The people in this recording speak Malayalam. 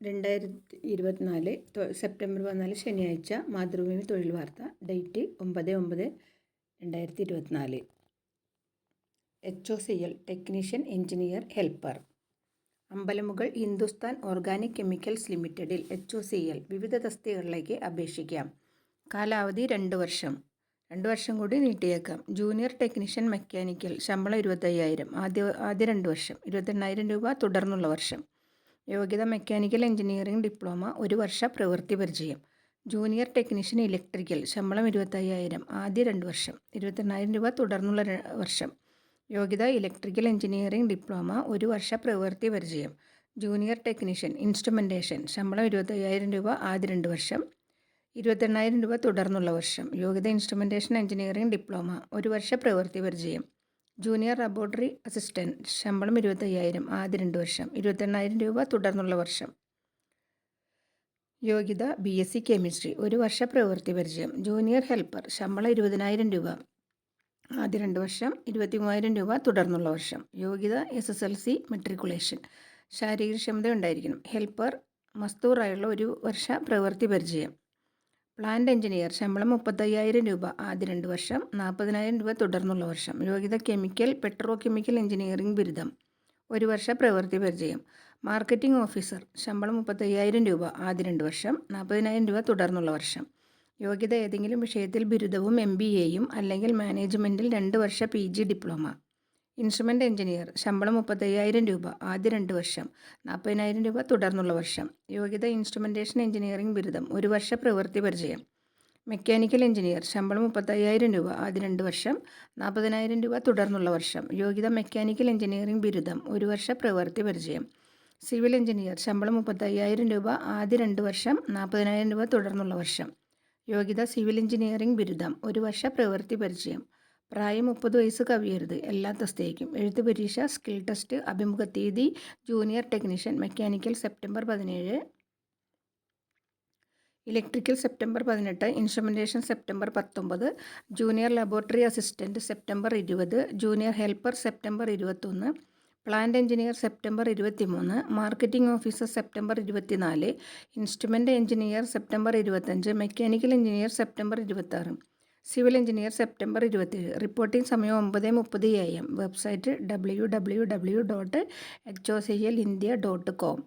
രണ്ടായിരത്തി ഇരുപത്തിനാല് സെപ്റ്റംബർ പതിനാല് ശനിയാഴ്ച മാതൃഭൂമി തൊഴിൽ വാർത്ത ഡേറ്റ് ഒമ്പത് ഒമ്പത് രണ്ടായിരത്തി ഇരുപത്തിനാല് H O C L technician engineer helper. Ambalamugal Hindustan organic chemicals ലിമിറ്റഡിൽ എച്ച് ഒ സി എൽ വിവിധ തസ്തികകളിലേക്ക് അപേക്ഷിക്കാം. കാലാവധി രണ്ട് വർഷം. രണ്ട് വർഷം കൂടി നീട്ടിയേക്കാം. ജൂനിയർ ടെക്നീഷ്യൻ മെക്കാനിക്കൽ ശമ്പളം ഇരുപത്തയ്യായിരം. ആദ്യ ആദ്യ രണ്ട് വർഷം. ഇരുപത്തെണ്ണായിരം രൂപ തുടർന്നുള്ള വർഷം. യോഗ്യത മെക്കാനിക്കൽ എഞ്ചിനീയറിംഗ് ഡിപ്ലോമ ഒരു വർഷ പ്രവൃത്തി പരിചയം. ജൂനിയർ ടെക്നീഷ്യൻ ഇലക്ട്രിക്കൽ ശമ്പളം ഇരുപത്തയ്യായിരം ആദ്യ രണ്ട് വർഷം ഇരുപത്തെണ്ണായിരം രൂപ തുടർന്നുള്ള വർഷം. യോഗ്യത ഇലക്ട്രിക്കൽ എഞ്ചിനീയറിംഗ് ഡിപ്ലോമ ഒരു വർഷ പ്രവൃത്തി പരിചയം. ജൂനിയർ ടെക്നീഷ്യൻ ഇൻസ്ട്രുമെന്റേഷൻ ശമ്പളം ഇരുപത്തയ്യായിരം രൂപ ആദ്യ രണ്ട് വർഷം ഇരുപത്തെണ്ണായിരം രൂപ തുടർന്നുള്ള വർഷം. യോഗ്യത ഇൻസ്ട്രുമെന്റേഷൻ എഞ്ചിനീയറിംഗ് ഡിപ്ലോമ ഒരു വർഷ പ്രവൃത്തി പരിചയം. ജൂനിയർ ലബോറട്ടറി അസിസ്റ്റന്റ് ശമ്പളം ഇരുപത്തയ്യായിരം ആദ്യ രണ്ട് വർഷം ഇരുപത്തെണ്ണായിരം രൂപ തുടർന്നുള്ള വർഷം. യോഗ്യത ബി എസ് സി കെമിസ്ട്രി ഒരു വർഷ പ്രവൃത്തി പരിചയം ജൂനിയർ ഹെൽപ്പർ ശമ്പളം ഇരുപതിനായിരം രൂപ ആദ്യ രണ്ട് വർഷം ഇരുപത്തി മൂവായിരം രൂപ തുടർന്നുള്ള വർഷം. യോഗ്യത S S L C matriculation ശാരീരികക്ഷമത ഉണ്ടായിരിക്കണം. ഹെൽപ്പർ മസ്തൂറായുള്ള ഒരു വർഷ പ്രവൃത്തി പരിചയം. പ്ലാന്റ് എഞ്ചിനീയർ ശമ്പളം മുപ്പത്തയ്യായിരം രൂപ ആദ്യ രണ്ട് വർഷം നാൽപ്പതിനായിരം രൂപ തുടർന്നുള്ള വർഷം. യോഗ്യത കെമിക്കൽ പെട്രോ കെമിക്കൽ എഞ്ചിനീയറിംഗ് ബിരുദം ഒരു വർഷ പ്രവൃത്തി പരിചയം. മാർക്കറ്റിംഗ് ഓഫീസർ ശമ്പളം മുപ്പത്തയ്യായിരം രൂപ ആദ്യ രണ്ട് വർഷം നാൽപ്പതിനായിരം രൂപ തുടർന്നുള്ള വർഷം. യോഗ്യത ഏതെങ്കിലും വിഷയത്തിൽ ബിരുദവും എം ബി എയും അല്ലെങ്കിൽ മാനേജ്മെന്റിൽ രണ്ട് വർഷ P G diploma. Instrument engineer ശമ്പളം മുപ്പത്തയ്യായിരം രൂപ ആദ്യ രണ്ട് വർഷം നാൽപ്പതിനായിരം രൂപ തുടർന്നുള്ള വർഷം യോഗ്യത ഇൻസ്ട്രുമെന്റേഷൻ എഞ്ചിനീയറിംഗ് ബിരുദം ഒരു വർഷ പ്രവൃത്തി പരിചയം. മെക്കാനിക്കൽ എഞ്ചിനീയർ ശമ്പളം മുപ്പത്തയ്യായിരം രൂപ ആദ്യ രണ്ട് വർഷം നാൽപ്പതിനായിരം രൂപ തുടർന്നുള്ള വർഷം യോഗ്യത മെക്കാനിക്കൽ എഞ്ചിനീയറിംഗ് ബിരുദം ഒരു വർഷ പ്രവൃത്തി പരിചയം. സിവിൽ എഞ്ചിനീയർ ശമ്പളം മുപ്പത്തയ്യായിരം രൂപ ആദ്യ രണ്ട് വർഷം നാൽപ്പതിനായിരം രൂപ തുടർന്നുള്ള വർഷം യോഗ്യത സിവിൽ എഞ്ചിനീയറിംഗ് ബിരുദം ഒരു വർഷ പ്രവൃത്തി പരിചയം. പ്രായം മുപ്പത് വയസ്സ് കവിയരുത്. എല്ലാ തസ്തികയ്ക്കും. എഴുത്ത് പരീക്ഷ സ്കിൽ ടെസ്റ്റ് അഭിമുഖ തീയതി ജൂനിയർ ടെക്നീഷ്യൻ മെക്കാനിക്കൽ സെപ്റ്റംബർ പതിനേഴ്. ഇലക്ട്രിക്കൽ സെപ്റ്റംബർ പതിനെട്ട് ഇൻസ്ട്രുമെന്റേഷൻ സെപ്റ്റംബർ പത്തൊമ്പത് ജൂനിയർ ലബോറട്ടറി അസിസ്റ്റന്റ് സെപ്റ്റംബർ ഇരുപത് ജൂനിയർ ഹെൽപ്പർ സെപ്റ്റംബർ ഇരുപത്തൊന്ന് പ്ലാന്റ് എഞ്ചിനീയർ സെപ്റ്റംബർ ഇരുപത്തിമൂന്ന് മാർക്കറ്റിംഗ് ഓഫീസർ സെപ്റ്റംബർ ഇരുപത്തിനാല് ഇൻസ്ട്രുമെന്റ് എഞ്ചിനീയർ സെപ്റ്റംബർ ഇരുപത്തഞ്ച് മെക്കാനിക്കൽ എഞ്ചിനീയർ സെപ്റ്റംബർ ഇരുപത്താറ്. സിവിൽ എഞ്ചിനീയർ സെപ്റ്റംബർ ഇരുപത്തിയേഴ്. റിപ്പോർട്ടിംഗ് സമയം ഒമ്പത് മുപ്പത് A M. Website W W W dot H O C L India dot com.